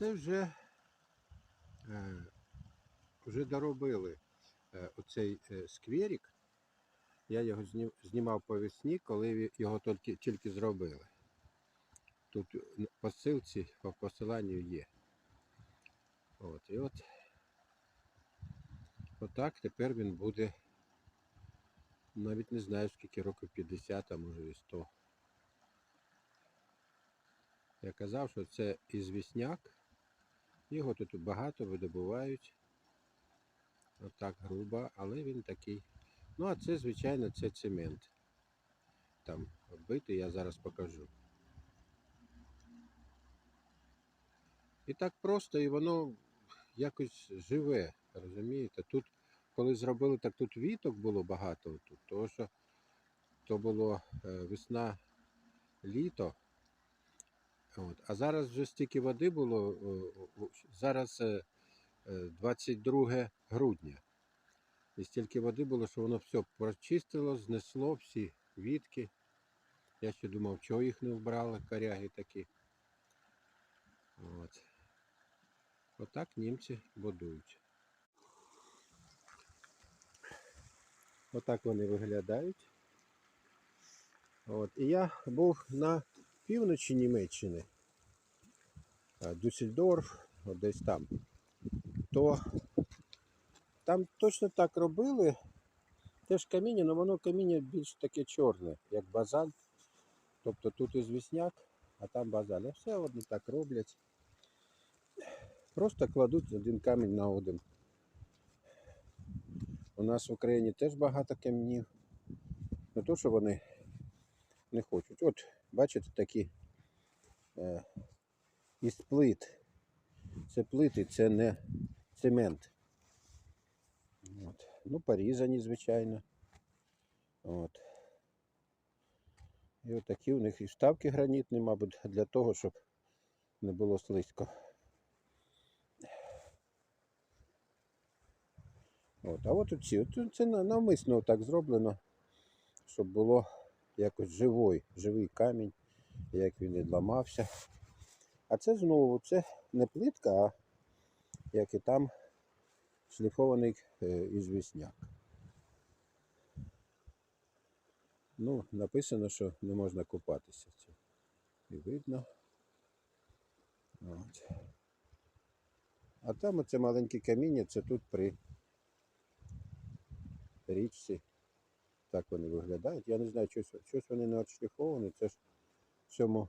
це вже, е, вже доробили е, оцей е, скверик. Я його знімав по весні, коли його тільки, тільки зробили. Тут н- по ссылці, по посиланню є. От, і от отак тепер він буде. Навіть не знаю скільки років 50, а може і 100. Я казав, що це ізвісняк. Його тут багато видобувають. Отак грубо, але він такий. Ну, а це, звичайно, це цемент. Там вбитий, я зараз покажу. І так просто, і воно якось живе, розумієте? Тут, коли зробили, так тут віток було багато тут, тому що то було е, весна, літо. От. А зараз вже стільки води було, о, зараз е, е, 22 грудня. І стільки води було, що воно все прочистило, знесло всі вітки. Я ще думав, чого їх не вбрали, коряги такі. От. Отак німці будують. Отак вони виглядають. От. І я був на півночі Німеччини, Дюссельдорф, десь там. То там точно так робили. Теж каміння, але воно каміння більш таке чорне, як базальт. Тобто тут ізвісняк, а там базаль. А все вони так роблять. Просто кладуть один камінь на один. У нас в Україні теж багато камнів. Не то, що вони не хочуть. От, бачите, такі е, із плит. Це плити, це не цемент. От. Ну, порізані, звичайно. От. І отакі у них і вставки гранітні, мабуть, для того, щоб не було слизько. От. А от от це навмисно так зроблено, щоб було якось живий, живий камінь, як він відламався. А це знову, це не плитка, а як і там шліфований е, ізвісняк. Ну, написано, що не можна купатися. Це і видно. От. А там оце маленьке каміння, це тут при річці. Так вони виглядають. Я не знаю, щось, щось вони не відшліфовані. Це ж в цьому